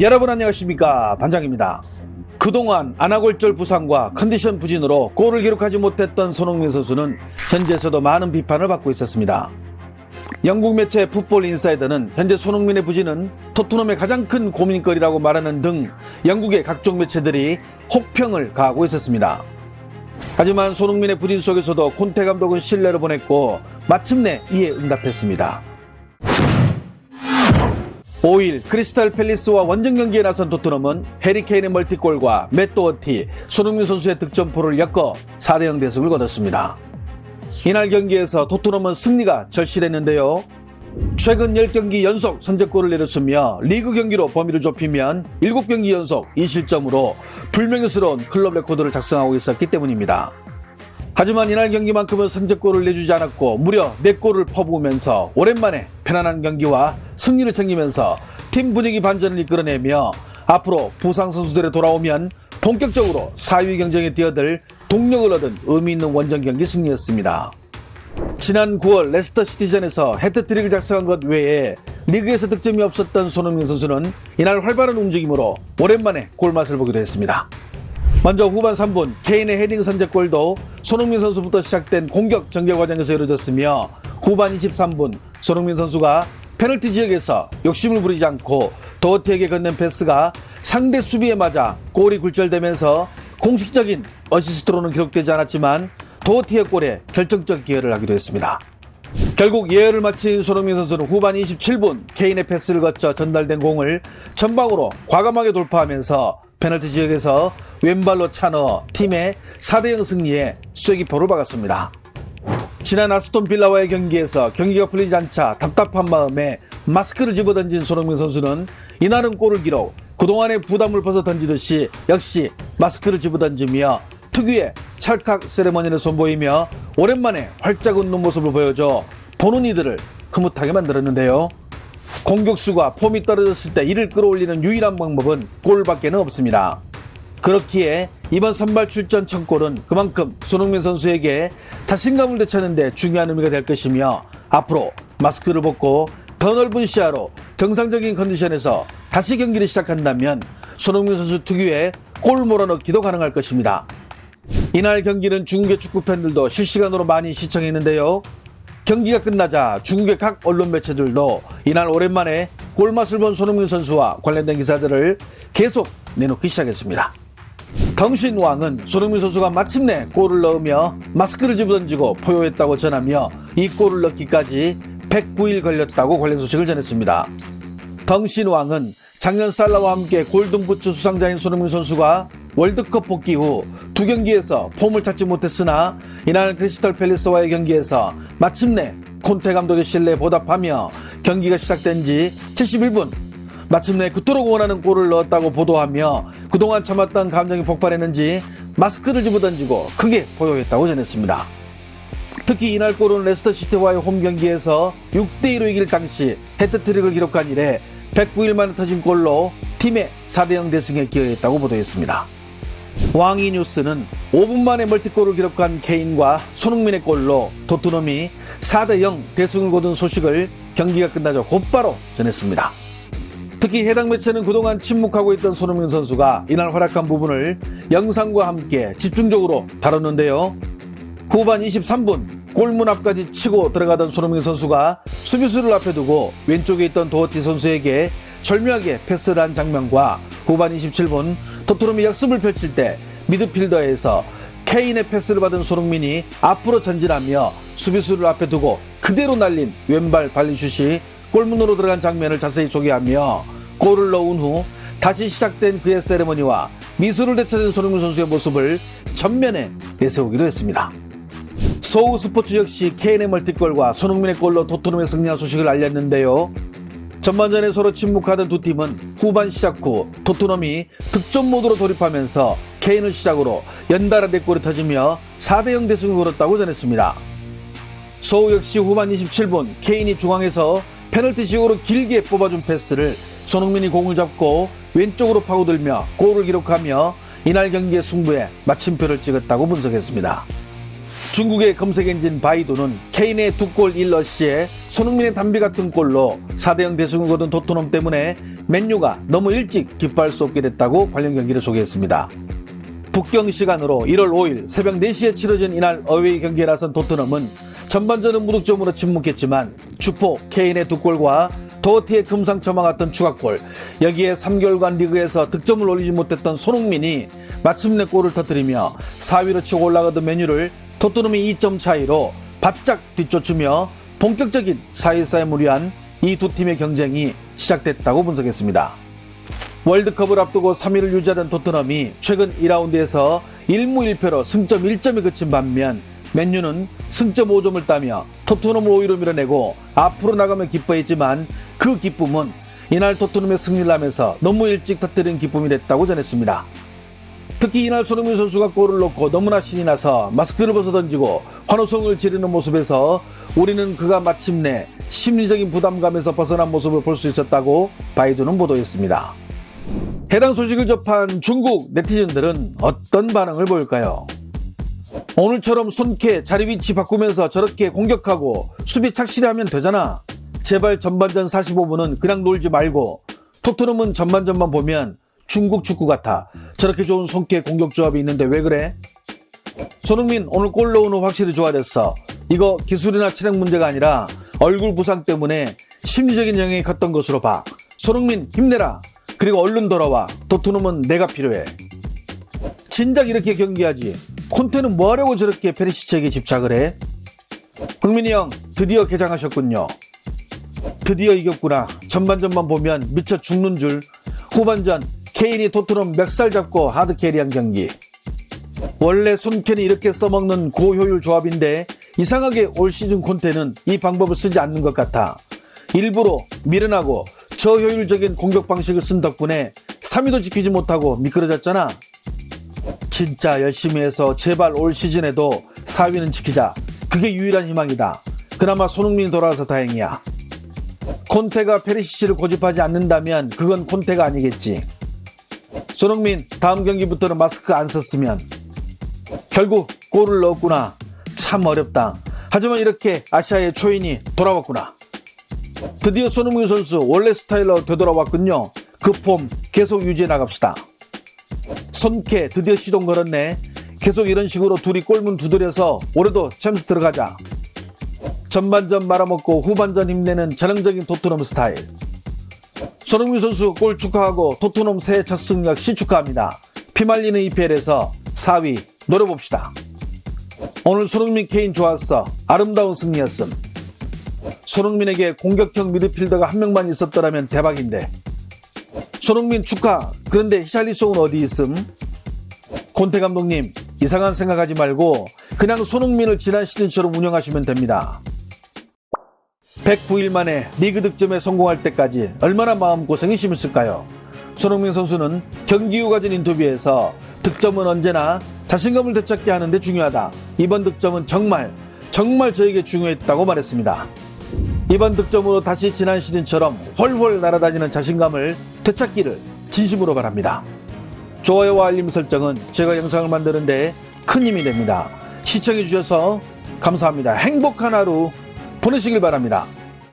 여러분 안녕하십니까 반장입니다. 그동안 아나골절 부상과 컨디션 부진으로 골을 기록하지 못했던 손흥민 선수는 현재에서도 많은 비판을 받고 있었습니다. 영국 매체 풋볼 인사이더는 현재 손흥민의 부진은 토트넘의 가장 큰 고민거리라고 말하는 등 영국의 각종 매체들이 혹평을 가하고 있었습니다. 하지만 손흥민의 부진 속에서도 콘테 감독은 신뢰를 보냈고 마침내 이에 응답했습니다. 5일 크리스탈 팰리스와 원정 경기에 나선 토트넘은 해리 케인의 멀티골과 맷 도어티, 손흥민 선수의 득점포를 엮어 4대0 대승을 거뒀습니다. 이날 경기에서 토트넘은 승리가 절실했는데요. 최근 10경기 연속 선제골을 내렸으며 리그 경기로 범위를 좁히면 7경기 연속 2실점으로 불명예스러운 클럽 레코드를 작성하고 있었기 때문입니다. 하지만 이날 경기만큼은 선제골을 내주지 않았고 무려 4골을 퍼부으면서 오랜만에 편안한 경기와 승리를 챙기면서 팀 분위기 반전을 이끌어내며 앞으로 부상 선수들이 돌아오면 본격적으로 4위 경쟁에 뛰어들 동력을 얻은 의미 있는 원정 경기 승리였습니다. 지난 9월 레스터 시티전에서 헤트트릭을 작성한 것 외에 리그에서 득점이 없었던 손흥민 선수는 이날 활발한 움직임으로 오랜만에 골맛을 보기도 했습니다. 먼저 후반 3분 케인의 헤딩 선제골도 손흥민 선수부터 시작된 공격 전개 과정에서 이루어졌으며 후반 23분 손흥민 선수가 페널티 지역에서 욕심을 부리지 않고 도어티에게 건넨 패스가 상대 수비에 맞아 골이 굴절되면서 공식적인 어시스트로는 기록되지 않았지만 도어티의 골에 결정적 기여를 하기도 했습니다. 결국 예열을 마친 손흥민 선수는 후반 27분 케인의 패스를 거쳐 전달된 공을 전방으로 과감하게 돌파하면서 페널티 지역에서 왼발로 차넣어 팀의 4대0 승리에 쐐기포를 박았습니다. 지난 아스톤 빌라와의 경기에서 경기가 풀리지 않자 답답한 마음에 마스크를 집어던진 손흥민 선수는 이날은 골을 기록 그동안의 부담을 벗어 던지듯이 역시 마스크를 집어던지며 특유의 찰칵 세레머니를 선보이며 오랜만에 활짝 웃는 모습을 보여줘 보는 이들을 흐뭇하게 만들었는데요. 공격수가 폼이 떨어졌을 때 이를 끌어올리는 유일한 방법은 골밖에는 없습니다. 그렇기에 이번 선발 출전 첫 골은 그만큼 손흥민 선수에게 자신감을 되찾는데 중요한 의미가 될 것이며 앞으로 마스크를 벗고 더 넓은 시야로 정상적인 컨디션에서 다시 경기를 시작한다면 손흥민 선수 특유의 골 몰아넣기도 가능할 것입니다. 이날 경기는 중국의 축구 팬들도 실시간으로 많이 시청했는데요. 경기가 끝나자 중국의 각 언론 매체들도 이날 오랜만에 골맛을 본 손흥민 선수와 관련된 기사들을 계속 내놓기 시작했습니다. 덩신왕은 손흥민 선수가 마침내 골을 넣으며 마스크를 집어던지고 포효했다고 전하며 이 골을 넣기까지 109일 걸렸다고 관련 소식을 전했습니다. 덩신 왕은 작년 살라와 함께 골든부츠 수상자인 손흥민 선수가 월드컵 복귀 후 두 경기에서 폼을 찾지 못했으나 이날 크리스탈 팰리스와의 경기에서 마침내 콘테 감독의 신뢰에 보답하며 경기가 시작된 지 71분 마침내 그토록 원하는 골을 넣었다고 보도하며 그동안 참았던 감정이 폭발했는지 마스크를 집어던지고 크게 포효했다고 전했습니다. 특히 이날 골은 레스터 시티와의 홈 경기에서 6대2로 이길 당시 헤트트릭을 기록한 이래 109일 만에 터진 골로 팀의 4대0 대승에 기여했다고 보도했습니다. 왕이 뉴스는 5분 만에 멀티골을 기록한 케인과 손흥민의 골로 토트넘이 4대0 대승을 거둔 소식을 경기가 끝나자 곧바로 전했습니다. 특히 해당 매체는 그동안 침묵하고 있던 손흥민 선수가 이날 활약한 부분을 영상과 함께 집중적으로 다뤘는데요. 후반 23분 골문 앞까지 치고 들어가던 손흥민 선수가 수비수를 앞에 두고 왼쪽에 있던 도어티 선수에게 절묘하게 패스를 한 장면과 후반 27분 토트넘이 역습을 펼칠 때 미드필더에서 케인의 패스를 받은 손흥민이 앞으로 전진하며 수비수를 앞에 두고 그대로 날린 왼발 발리슛이 골문으로 들어간 장면을 자세히 소개하며 골을 넣은 후 다시 시작된 그의 세레머니와 미소를 되찾은 손흥민 선수의 모습을 전면에 내세우기도 했습니다. 소우 스포츠 역시 케인의 멀티골과 손흥민의 골로 토트넘의 승리한 소식을 알렸는데요. 전반전에 서로 침묵하던 두 팀은 후반 시작 후 토트넘이 득점 모드로 돌입하면서 케인을 시작으로 연달아 4골이 터지며 4대0 대승을 거뒀다고 전했습니다. 소우 역시 후반 27분 케인이 중앙에서 페널티 지역으로 길게 뽑아준 패스를 손흥민이 공을 잡고 왼쪽으로 파고들며 골을 기록하며 이날 경기의 승부에 마침표를 찍었다고 분석했습니다. 중국의 검색 엔진 바이두는 케인의 두골 1러시에 손흥민의 담비 같은 골로 4대0 대승을 거둔 토트넘 때문에 맨유가 너무 일찍 기뻐할 수 없게 됐다고 관련 경기를 소개했습니다. 북경 시간으로 1월 5일 새벽 4시에 치러진 이날 어웨이 경기에 나선 토트넘은 전반전은 무득점으로 침묵했지만 주포 케인의 두 골과 도어티의 금상첨화 같은 추가골 여기에 3개월간 리그에서 득점을 올리지 못했던 손흥민이 마침내 골을 터뜨리며 4위로 치고 올라가던 메뉴를 토트넘이 2점 차이로 바짝 뒤쫓으며 본격적인 사이사에 무리한 이 두 팀의 경쟁이 시작됐다고 분석했습니다. 월드컵을 앞두고 3위를 유지하던 토트넘이 최근 2라운드에서 1무 1패로 승점 1점에 그친 반면 맨유는 승점 5점을 따며 토트넘을 5위로 밀어내고 앞으로 나가면 기뻐했지만 그 기쁨은 이날 토트넘의 승리를 하면서 너무 일찍 터뜨린 기쁨이 됐다고 전했습니다. 특히 이날 손흥민 선수가 골을 넣고 너무나 신이 나서 마스크를 벗어 던지고 환호성을 지르는 모습에서 우리는 그가 마침내 심리적인 부담감에서 벗어난 모습을 볼 수 있었다고 바이두는 보도했습니다. 해당 소식을 접한 중국 네티즌들은 어떤 반응을 보일까요? 오늘처럼 손캐 자리 위치 바꾸면서 저렇게 공격하고 수비 착실히 하면 되잖아. 제발 전반전 45분은 그냥 놀지 말고 토트넘은 전반전만 보면 중국 축구 같아. 저렇게 좋은 손캐 공격 조합이 있는데 왜 그래? 손흥민 오늘 골 넣은 후 확실히 좋아졌어. 이거 기술이나 체력 문제가 아니라 얼굴 부상 때문에 심리적인 영향이 컸던 것으로 봐. 손흥민 힘내라. 그리고 얼른 돌아와. 토트넘은 내가 필요해. 진작 이렇게 경기하지. 콘테는 뭐하려고 저렇게 페리시치에게 집착을 해? 흥민이 형 드디어 개장하셨군요. 드디어 이겼구나. 전반전만 보면 미쳐 죽는 줄. 후반전 케인이 토트넘 멱살 잡고 하드 캐리한 경기. 원래 손캔이 이렇게 써먹는 고효율 조합인데 이상하게 올 시즌 콘테는 이 방법을 쓰지 않는 것 같아. 일부러 미련하고 저효율적인 공격 방식을 쓴 덕분에 3위도 지키지 못하고 미끄러졌잖아. 진짜 열심히 해서 제발 올 시즌에도 4위는 지키자. 그게 유일한 희망이다. 그나마 손흥민이 돌아와서 다행이야. 콘테가 페리시치를 고집하지 않는다면 그건 콘테가 아니겠지. 손흥민 다음 경기부터는 마스크 안 썼으면 결국 골을 넣었구나. 참 어렵다. 하지만 이렇게 아시아의 초인이 돌아왔구나. 드디어 손흥민 선수 원래 스타일로 되돌아왔군요. 그 폼 계속 유지해 나갑시다. 손캐 드디어 시동 걸었네. 계속 이런 식으로 둘이 골문 두드려서 올해도 챔스 들어가자. 전반전 말아먹고 후반전 힘내는 전형적인 토트넘 스타일. 손흥민 선수 골 축하하고 토트넘 새해 첫승 역시 축하합니다. 피말리는 EPL에서 4위 노려봅시다. 오늘 손흥민 케인 좋았어. 아름다운 승리였음. 손흥민에게 공격형 미드필더가 한 명만 있었더라면 대박인데. 손흥민 축하. 그런데 히샬리송은 어디 있음? 곤태 감독님 이상한 생각하지 말고 그냥 손흥민을 지난 시즌처럼 운영하시면 됩니다. 109일 만에 리그 득점에 성공할 때까지 얼마나 마음고생이 심했을까요? 손흥민 선수는 경기 후 가진 인터뷰에서 득점은 언제나 자신감을 되찾게 하는데 중요하다. 이번 득점은 정말 정말 저에게 중요했다고 말했습니다. 이번 득점으로 다시 지난 시즌처럼 훨훨 날아다니는 자신감을 되찾기를 진심으로 바랍니다. 좋아요와 알림 설정은 제가 영상을 만드는데 큰 힘이 됩니다. 시청해주셔서 감사합니다. 행복한 하루 보내시길 바랍니다.